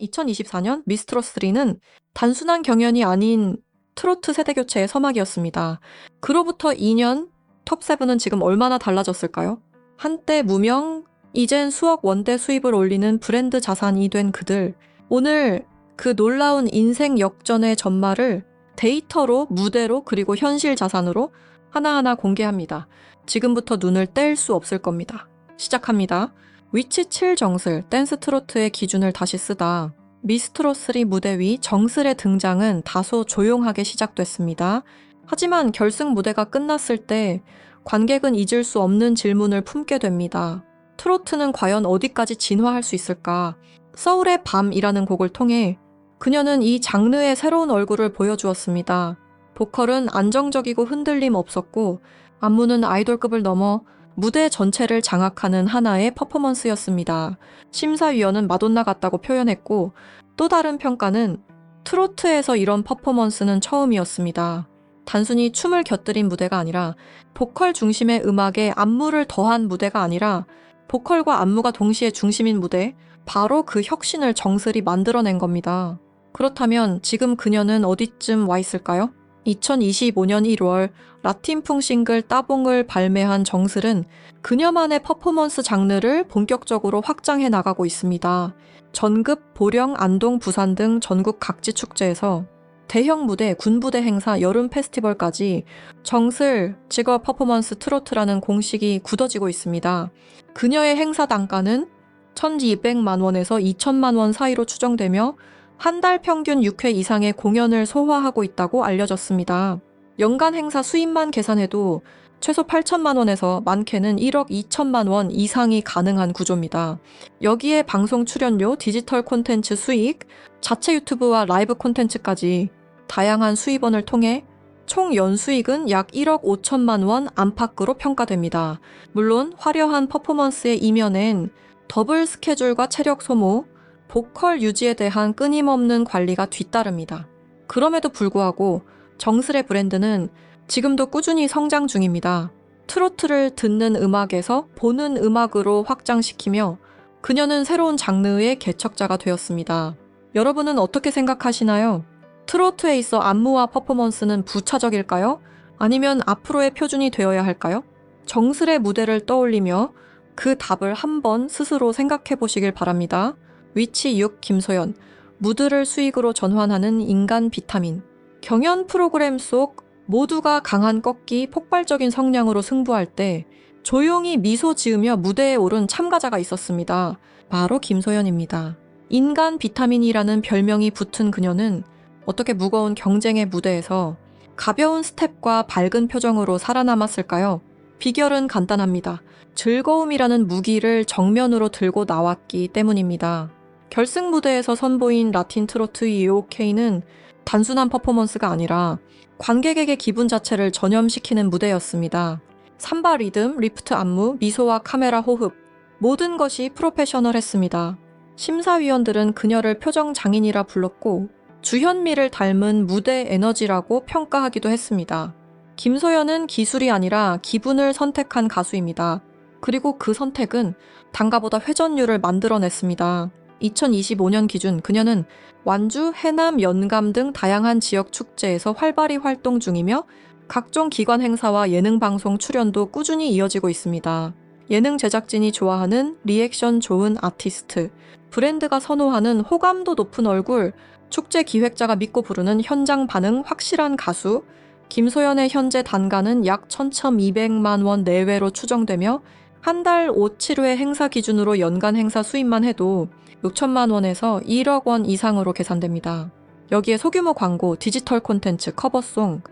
2024년 미스트롯3는 단순한 경연이 아닌 트로트 세대 교체의 서막이었습니다. 그로부터 2년 톱7은 지금 얼마나 달라졌을까요? 한때 무명, 이젠 수억 원대 수입을 올리는 브랜드 자산이 된 그들. 오늘 그 놀라운 인생 역전의 전말을 데이터로, 무대로, 그리고 현실 자산으로 하나하나 공개합니다. 지금부터 눈을 뗄 수 없을 겁니다. 시작합니다. 위치 7 정슬, 댄스 트로트의 기준을 다시 쓰다. 미스트롯 3 무대 위 정슬의 등장은 다소 조용하게 시작됐습니다. 하지만 결승 무대가 끝났을 때 관객은 잊을 수 없는 질문을 품게 됩니다. 트로트는 과연 어디까지 진화할 수 있을까? 서울의 밤이라는 곡을 통해 그녀는 이 장르의 새로운 얼굴을 보여주었습니다. 보컬은 안정적이고 흔들림 없었고 안무는 아이돌급을 넘어 무대 전체를 장악하는 하나의 퍼포먼스였습니다. 심사위원은 마돈나 같다고 표현했고 또 다른 평가는 트로트에서 이런 퍼포먼스는 처음이었습니다. 단순히 춤을 곁들인 무대가 아니라 보컬 중심의 음악에 안무를 더한 무대가 아니라 보컬과 안무가 동시에 중심인 무대, 바로 그 혁신을 정슬이 만들어낸 겁니다. 그렇다면 지금 그녀는 어디쯤 와 있을까요? 2025년 1월 라틴풍 싱글 따봉을 발매한 정슬은 그녀만의 퍼포먼스 장르를 본격적으로 확장해 나가고 있습니다. 전급, 보령, 안동, 부산 등 전국 각지 축제에서 대형 무대, 군부대 행사, 여름 페스티벌까지 정슬, 직업 퍼포먼스 트로트라는 공식이 굳어지고 있습니다. 그녀의 행사 단가는 1200만 원에서 2천만 원 사이로 추정되며 한 달 평균 6회 이상의 공연을 소화하고 있다고 알려졌습니다. 연간 행사 수입만 계산해도 최소 8천만 원에서 많게는 1억 2천만 원 이상이 가능한 구조입니다. 여기에 방송 출연료, 디지털 콘텐츠 수익, 자체 유튜브와 라이브 콘텐츠까지 다양한 수입원을 통해 총 연수익은 약 1억 5천만 원 안팎으로 평가됩니다. 물론 화려한 퍼포먼스의 이면엔 더블 스케줄과 체력 소모, 보컬 유지에 대한 끊임없는 관리가 뒤따릅니다. 그럼에도 불구하고 정슬의 브랜드는 지금도 꾸준히 성장 중입니다. 트로트를 듣는 음악에서 보는 음악으로 확장시키며 그녀는 새로운 장르의 개척자가 되었습니다. 여러분은 어떻게 생각하시나요? 트로트에 있어 안무와 퍼포먼스는 부차적일까요? 아니면 앞으로의 표준이 되어야 할까요? 정슬의 무대를 떠올리며 그 답을 한번 스스로 생각해 보시길 바랍니다. 위치 6 김소연, 무드를 수익으로 전환하는 인간 비타민. 경연 프로그램 속 모두가 강한 꺾기, 폭발적인 성량으로 승부할 때 조용히 미소 지으며 무대에 오른 참가자가 있었습니다. 바로 김소연입니다. 인간 비타민이라는 별명이 붙은 그녀는 어떻게 무거운 경쟁의 무대에서 가벼운 스텝과 밝은 표정으로 살아남았을까요? 비결은 간단합니다. 즐거움이라는 무기를 정면으로 들고 나왔기 때문입니다. 결승 무대에서 선보인 라틴 트로트 EOK는 단순한 퍼포먼스가 아니라 관객에게 기분 자체를 전염시키는 무대였습니다. 삼바 리듬, 리프트 안무, 미소와 카메라 호흡, 모든 것이 프로페셔널했습니다. 심사위원들은 그녀를 표정 장인이라 불렀고 주현미를 닮은 무대 에너지라고 평가하기도 했습니다. 김소연은 기술이 아니라 기분을 선택한 가수입니다. 그리고 그 선택은 단가보다 회전율을 만들어냈습니다. 2025년 기준 그녀는 완주, 해남, 연감 등 다양한 지역 축제에서 활발히 활동 중이며 각종 기관 행사와 예능 방송 출연도 꾸준히 이어지고 있습니다. 예능 제작진이 좋아하는 리액션 좋은 아티스트, 브랜드가 선호하는 호감도 높은 얼굴, 축제 기획자가 믿고 부르는 현장 반응 확실한 가수, 김소연의 현재 단가는 약 1,200만 원 내외로 추정되며 한 달 5, 7회 행사 기준으로 연간 행사 수입만 해도 6천만 원에서 1억 원 이상으로 계산됩니다. 여기에 소규모 광고, 디지털 콘텐츠, 커버송,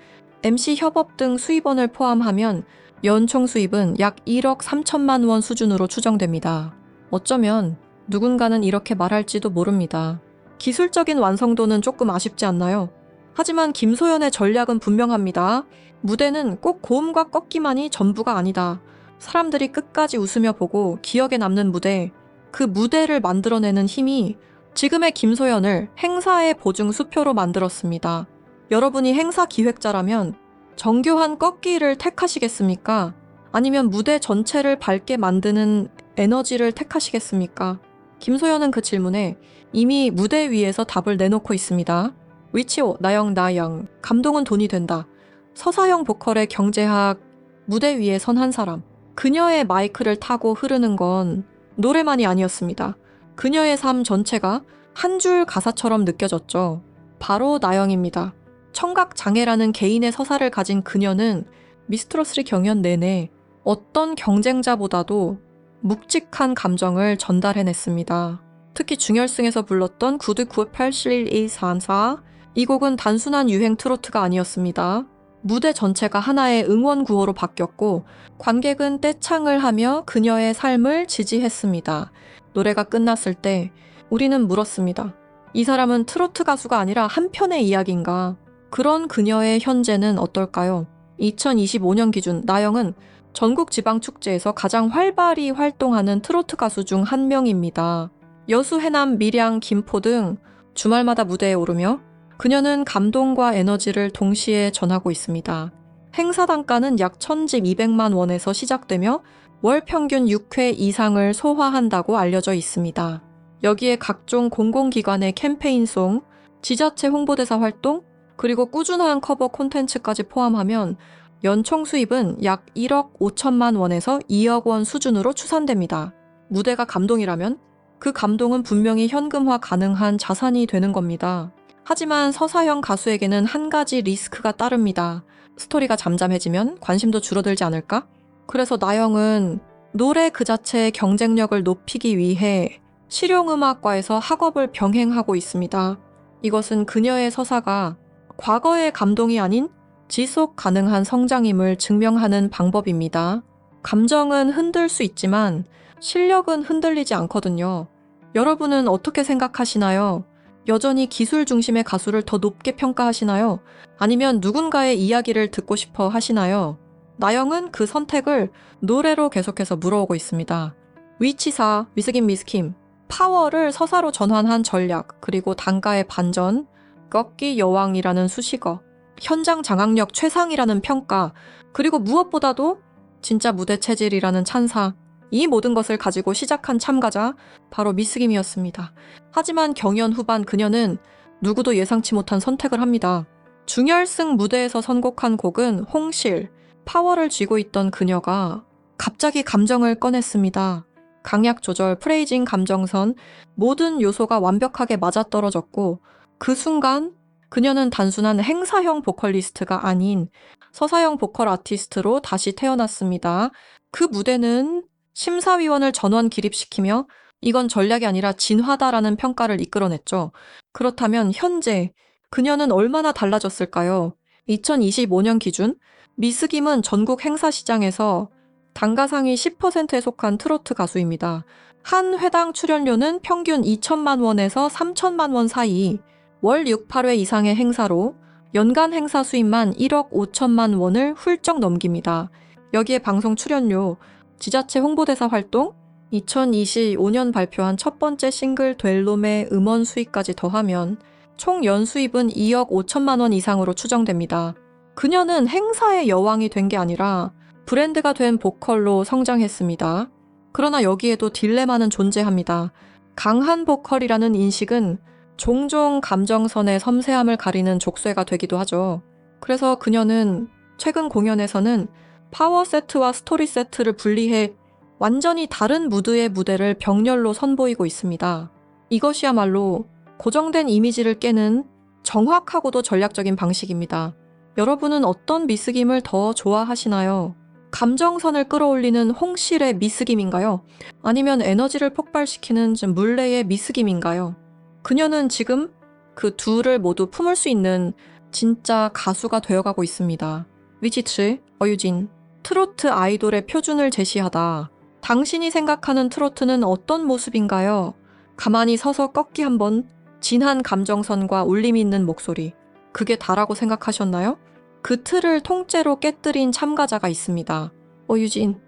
MC 협업 등 수입원을 포함하면 연총 수입은 약 1억 3천만 원 수준으로 추정됩니다. 어쩌면 누군가는 이렇게 말할지도 모릅니다. 기술적인 완성도는 조금 아쉽지 않나요? 하지만 김소연의 전략은 분명합니다. 무대는 꼭 고음과 꺾기만이 전부가 아니다. 사람들이 끝까지 웃으며 보고 기억에 남는 무대, 그 무대를 만들어내는 힘이 지금의 김소연을 행사의 보증 수표로 만들었습니다. 여러분이 행사 기획자라면 정교한 꺾기를 택하시겠습니까? 아니면 무대 전체를 밝게 만드는 에너지를 택하시겠습니까? 김소연은 그 질문에 이미 무대 위에서 답을 내놓고 있습니다. 위치오, 나영, 나영. 감동은 돈이 된다. 서사형 보컬의 경제학, 무대 위에 선 한 사람. 그녀의 마이크를 타고 흐르는 건 노래만이 아니었습니다. 그녀의 삶 전체가 한 줄 가사처럼 느껴졌죠. 바로 나영입니다. 청각 장애라는 개인의 서사를 가진 그녀는 미스트로스리 경연 내내 어떤 경쟁자보다도 묵직한 감정을 전달해냈습니다. 특히 중열승에서 불렀던 구드 987144. 이 곡은 단순한 유행 트로트가 아니었습니다. 무대 전체가 하나의 응원 구호로 바뀌었고 관객은 떼창을 하며 그녀의 삶을 지지했습니다. 노래가 끝났을 때 우리는 물었습니다. 이 사람은 트로트 가수가 아니라 한 편의 이야기인가? 그런 그녀의 현재는 어떨까요? 2025년 기준 나영은 전국 지방 축제에서 가장 활발히 활동하는 트로트 가수 중 한 명입니다. 여수, 해남, 밀양, 김포 등 주말마다 무대에 오르며 그녀는 감동과 에너지를 동시에 전하고 있습니다. 행사 단가는 약 1,200만 원에서 시작되며 월 평균 6회 이상을 소화한다고 알려져 있습니다. 여기에 각종 공공기관의 캠페인송, 지자체 홍보대사 활동, 그리고 꾸준한 커버 콘텐츠까지 포함하면 연총 수입은 약 1억 5천만 원에서 2억 원 수준으로 추산됩니다. 무대가 감동이라면 그 감동은 분명히 현금화 가능한 자산이 되는 겁니다. 하지만 서사형 가수에게는 한 가지 리스크가 따릅니다. 스토리가 잠잠해지면 관심도 줄어들지 않을까? 그래서 나영은 노래 그 자체의 경쟁력을 높이기 위해 실용음악과에서 학업을 병행하고 있습니다. 이것은 그녀의 서사가 과거의 감동이 아닌 지속 가능한 성장임을 증명하는 방법입니다. 감정은 흔들 수 있지만 실력은 흔들리지 않거든요. 여러분은 어떻게 생각하시나요? 여전히 기술 중심의 가수를 더 높게 평가하시나요? 아니면 누군가의 이야기를 듣고 싶어 하시나요? 나영은 그 선택을 노래로 계속해서 물어오고 있습니다. 위치사, 미스김 미스킴, 파워를 서사로 전환한 전략, 그리고 단가의 반전, 꺾기 여왕이라는 수식어, 현장 장악력 최상이라는 평가, 그리고 무엇보다도 진짜 무대 체질이라는 찬사, 이 모든 것을 가지고 시작한 참가자, 바로 미스 김이었습니다. 하지만 경연 후반 그녀는 누구도 예상치 못한 선택을 합니다. 중열승 무대에서 선곡한 곡은 홍실, 파워를 쥐고 있던 그녀가 갑자기 감정을 꺼냈습니다. 강약 조절, 프레이징 감정선, 모든 요소가 완벽하게 맞아떨어졌고, 그 순간 그녀는 단순한 행사형 보컬리스트가 아닌 서사형 보컬 아티스트로 다시 태어났습니다. 그 무대는 심사위원을 전원 기립시키며 이건 전략이 아니라 진화다라는 평가를 이끌어냈죠. 그렇다면 현재 그녀는 얼마나 달라졌을까요? 2025년 기준 미스김은 전국 행사 시장에서 단가 상위 10%에 속한 트로트 가수입니다. 한 회당 출연료는 평균 2천만 원에서 3천만 원 사이, 월 6, 8회 이상의 행사로 연간 행사 수입만 1억 5천만 원을 훌쩍 넘깁니다. 여기에 방송 출연료, 지자체 홍보대사 활동, 2025년 발표한 첫 번째 싱글 델롬의 음원 수익까지 더하면 총 연수입은 2억 5천만 원 이상으로 추정됩니다. 그녀는 행사의 여왕이 된 게 아니라 브랜드가 된 보컬로 성장했습니다. 그러나 여기에도 딜레마는 존재합니다. 강한 보컬이라는 인식은 종종 감정선의 섬세함을 가리는 족쇄가 되기도 하죠. 그래서 그녀는 최근 공연에서는 파워 세트와 스토리 세트를 분리해 완전히 다른 무드의 무대를 병렬로 선보이고 있습니다. 이것이야말로 고정된 이미지를 깨는 정확하고도 전략적인 방식입니다. 여러분은 어떤 미스김을 더 좋아하시나요? 감정선을 끌어올리는 홍실의 미스김인가요? 아니면 에너지를 폭발시키는 좀 물레의 미스김인가요? 그녀는 지금 그 둘을 모두 품을 수 있는 진짜 가수가 되어가고 있습니다. 위치츠, 어유진, 트로트 아이돌의 표준을 제시하다. 당신이 생각하는 트로트는 어떤 모습인가요? 가만히 서서 꺾기 한번 진한 감정선과 울림 있는 목소리. 그게 다라고 생각하셨나요? 그 틀을 통째로 깨뜨린 참가자가 있습니다. 오유진.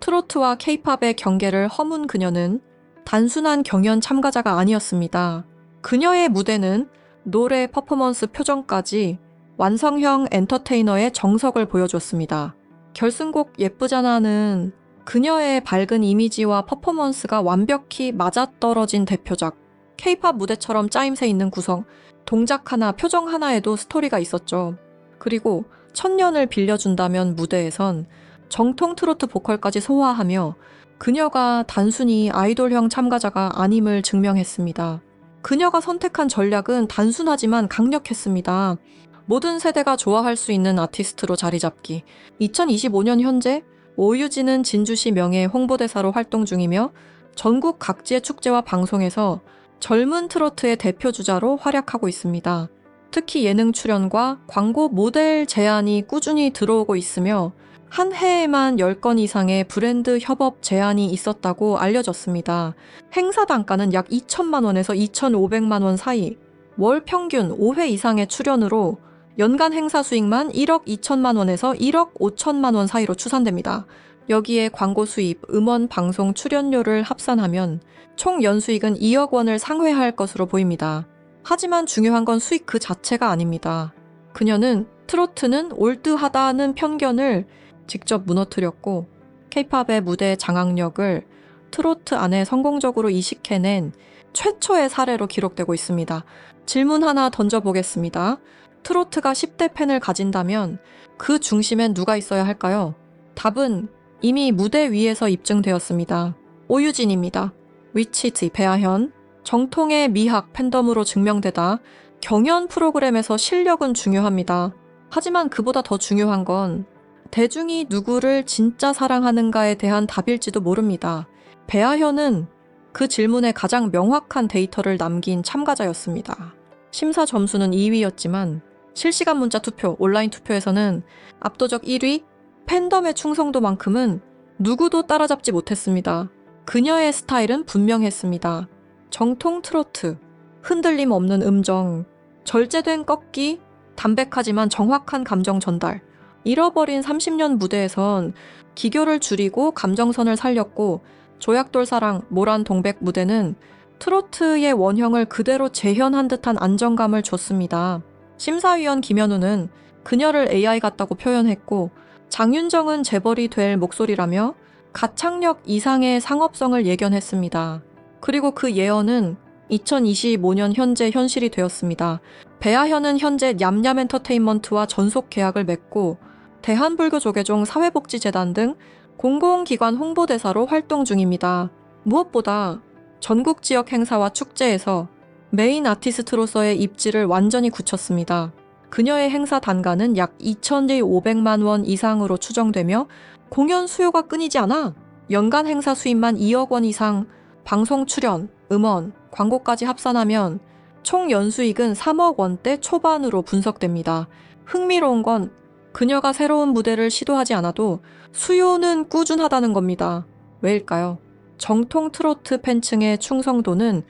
트로트와 케이팝의 경계를 허문 그녀는 단순한 경연 참가자가 아니었습니다. 그녀의 무대는 노래, 퍼포먼스, 표정까지 완성형 엔터테이너의 정석을 보여줬습니다. 결승곡 예쁘잖아는 그녀의 밝은 이미지와 퍼포먼스가 완벽히 맞아떨어진 대표작. 케이팝 무대처럼 짜임새 있는 구성, 동작 하나, 표정 하나에도 스토리가 있었죠. 그리고 천년을 빌려준다면 무대에선 정통 트로트 보컬까지 소화하며 그녀가 단순히 아이돌형 참가자가 아님을 증명했습니다. 그녀가 선택한 전략은 단순하지만 강력했습니다. 모든 세대가 좋아할 수 있는 아티스트로 자리 잡기. 2025년 현재 오유진은 진주시 명예 홍보대사로 활동 중이며 전국 각지의 축제와 방송에서 젊은 트로트의 대표 주자로 활약하고 있습니다. 특히 예능 출연과 광고 모델 제안이 꾸준히 들어오고 있으며 한 해에만 10건 이상의 브랜드 협업 제안이 있었다고 알려졌습니다. 행사 단가는 약 2천만 원에서 2,500만 원 사이, 월 평균 5회 이상의 출연으로 연간 행사 수익만 1억 2천만 원에서 1억 5천만 원 사이로 추산됩니다. 여기에 광고 수입, 음원 방송 출연료를 합산하면 총 연수익은 2억 원을 상회할 것으로 보입니다. 하지만 중요한 건 수익 그 자체가 아닙니다. 그녀는 트로트는 올드하다는 편견을 직접 무너뜨렸고 케이팝의 무대 장악력을 트로트 안에 성공적으로 이식해낸 최초의 사례로 기록되고 있습니다. 질문 하나 던져보겠습니다. 트로트가 10대 팬을 가진다면 그 중심엔 누가 있어야 할까요? 답은 이미 무대 위에서 입증되었습니다. 오유진입니다. 위치트 배아현, 정통의 미학 팬덤으로 증명되다 경연 프로그램에서 실력은 중요합니다. 하지만 그보다 더 중요한 건 대중이 누구를 진짜 사랑하는가에 대한 답일지도 모릅니다. 배아현은 그 질문에 가장 명확한 데이터를 남긴 참가자였습니다. 심사 점수는 2위였지만 실시간 문자 투표, 온라인 투표에서는 압도적 1위, 팬덤의 충성도만큼은 누구도 따라잡지 못했습니다. 그녀의 스타일은 분명했습니다. 정통 트로트, 흔들림 없는 음정, 절제된 꺾기, 담백하지만 정확한 감정 전달. 잃어버린 30년 무대에선 기교를 줄이고 감정선을 살렸고 조약돌 사랑, 모란 동백 무대는 트로트의 원형을 그대로 재현한 듯한 안정감을 줬습니다. 심사위원 김현우는 그녀를 AI 같다고 표현했고 장윤정은 재벌이 될 목소리라며 가창력 이상의 상업성을 예견했습니다. 그리고 그 예언은 2025년 현재 현실이 되었습니다. 배아현은 현재 냠냠 엔터테인먼트와 전속 계약을 맺고 대한불교조계종 사회복지재단 등 공공기관 홍보대사로 활동 중입니다. 무엇보다 전국 지역 행사와 축제에서 메인 아티스트로서의 입지를 완전히 굳혔습니다. 그녀의 행사 단가는 약 2,500만 원 이상으로 추정되며 공연 수요가 끊이지 않아 연간 행사 수입만 2억 원 이상, 방송 출연, 음원, 광고까지 합산하면 총 연수익은 3억 원대 초반으로 분석됩니다. 흥미로운 건 그녀가 새로운 무대를 시도하지 않아도 수요는 꾸준하다는 겁니다. 왜일까요? 정통 트로트 팬층의 충성도는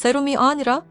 세rum이 아니라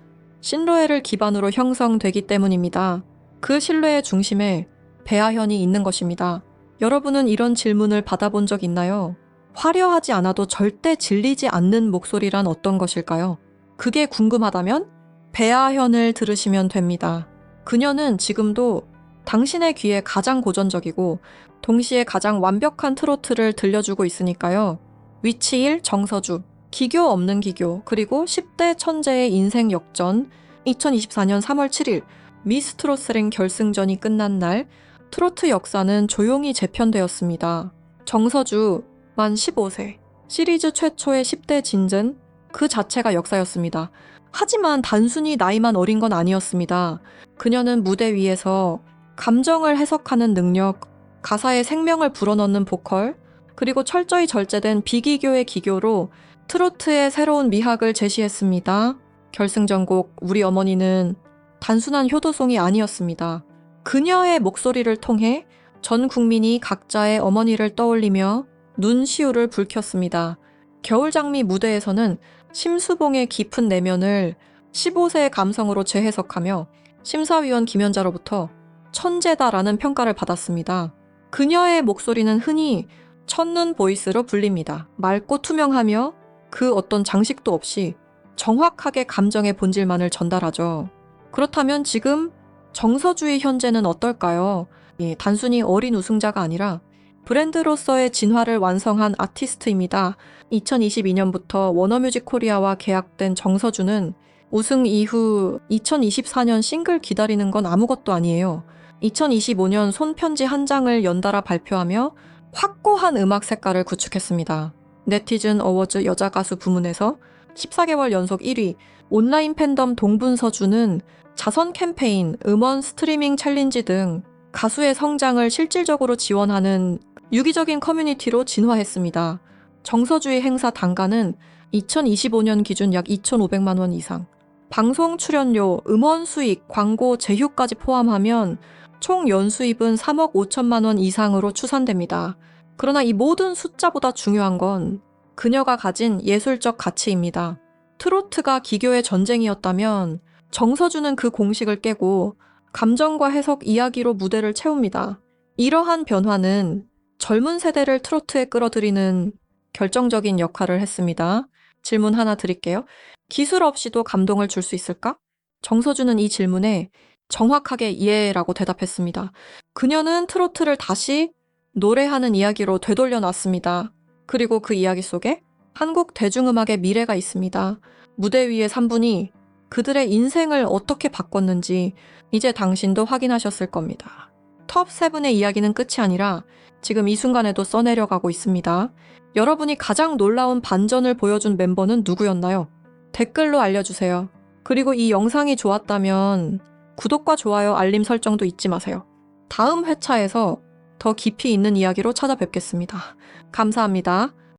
신뢰를 기반으로 형성되기 때문입니다. 그 신뢰의 중심에 배아현이 있는 것입니다. 여러분은 이런 질문을 받아본 적 있나요? 화려하지 않아도 절대 질리지 않는 목소리란 어떤 것일까요? 그게 궁금하다면 배아현을 들으시면 됩니다. 그녀는 지금도 당신의 귀에 가장 고전적이고 동시에 가장 완벽한 트로트를 들려주고 있으니까요. 위치 1 정서주, 기교 없는 기교, 그리고 10대 천재의 인생 역전, 2024년 3월 7일 미스 트로스랭 결승전이 끝난 날 트로트 역사는 조용히 재편되었습니다. 정서주 만 15세 시리즈 최초의 10대 진전 그 자체가 역사였습니다. 하지만 단순히 나이만 어린 건 아니었습니다. 그녀는 무대 위에서 감정을 해석하는 능력, 가사에 생명을 불어넣는 보컬, 그리고 철저히 절제된 비기교의 기교로 트로트의 새로운 미학을 제시했습니다. 결승전곡 우리 어머니는 단순한 효도송이 아니었습니다. 그녀의 목소리를 통해 전 국민이 각자의 어머니를 떠올리며 눈시울을 붉혔습니다. 겨울장미 무대에서는 심수봉의 깊은 내면을 15세의 감성으로 재해석하며 심사위원 김연자로부터 천재다라는 평가를 받았습니다. 그녀의 목소리는 흔히 첫눈 보이스로 불립니다. 맑고 투명하며 그 어떤 장식도 없이 정확하게 감정의 본질만을 전달하죠. 그렇다면 지금 정서주의 현재는 어떨까요? 예, 단순히 어린 우승자가 아니라 브랜드로서의 진화를 완성한 아티스트입니다. 2022년부터 워너뮤직 코리아와 계약된 정서준은 우승 이후 2024년 싱글 기다리는 건 아무것도 아니에요. 2025년 손편지 한 장을 연달아 발표하며 확고한 음악 색깔을 구축했습니다. 네티즌 어워즈 여자 가수 부문에서 14개월 연속 1위, 온라인 팬덤 동분서주는 자선 캠페인, 음원 스트리밍 챌린지 등 가수의 성장을 실질적으로 지원하는 유기적인 커뮤니티로 진화했습니다. 정서주의 행사 단가는 2025년 기준 약 2,500만 원 이상, 방송 출연료, 음원 수익, 광고 제휴까지 포함하면 총 연수입은 3억 5천만 원 이상으로 추산됩니다. 그러나 이 모든 숫자보다 중요한 건 그녀가 가진 예술적 가치입니다. 트로트가 기교의 전쟁이었다면 정서주는 그 공식을 깨고 감정과 해석 이야기로 무대를 채웁니다. 이러한 변화는 젊은 세대를 트로트에 끌어들이는 결정적인 역할을 했습니다. 질문 하나 드릴게요. 기술 없이도 감동을 줄 수 있을까? 정서주는 이 질문에 정확하게 예라고 대답했습니다. 그녀는 트로트를 다시 노래하는 이야기로 되돌려 놨습니다. 그리고 그 이야기 속에 한국 대중음악의 미래가 있습니다. 무대 위의 3분이 그들의 인생을 어떻게 바꿨는지 이제 당신도 확인하셨을 겁니다. 톱 7의 이야기는 끝이 아니라 지금 이 순간에도 써내려가고 있습니다. 여러분이 가장 놀라운 반전을 보여준 멤버는 누구였나요? 댓글로 알려주세요. 그리고 이 영상이 좋았다면 구독과 좋아요, 알림 설정도 잊지 마세요. 다음 회차에서 더 깊이 있는 이야기로 찾아뵙겠습니다. 감사합니다.